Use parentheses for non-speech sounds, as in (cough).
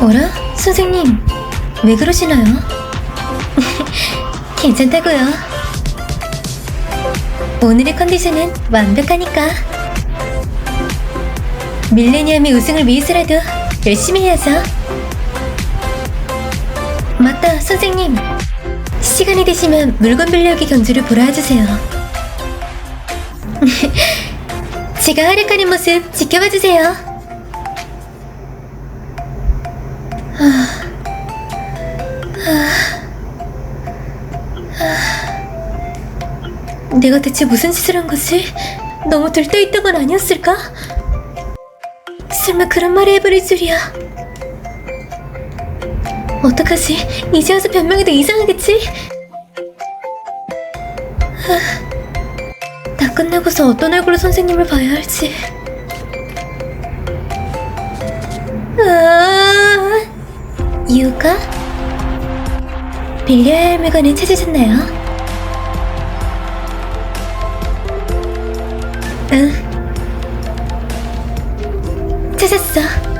어라? 선생님, 왜 그러시나요? (laughs) 괜찮다고요. 오늘의 컨디션은 완벽하니까. 밀레니엄의 우승을 위해서라도 열심히 해야죠. 맞다, 선생님. 시간이 되시면 물건 빌려오기 경주를 보러 와주세요. (laughs) 제가 활약하는 모습 지켜봐 주세요. 내가 대체 무슨 짓을 한 거지? 너무 들떠있던 건 아니었을까? 설마 그런 말을 해버릴 줄이야. 어떡하지? 이제 와서 변명해도 이상하겠지? 나 끝내고서 어떤 얼굴로 선생님을 봐야 할지. 아, 이유가? 빌려야 할 물건을 찾으셨나요? 응. 찾았어.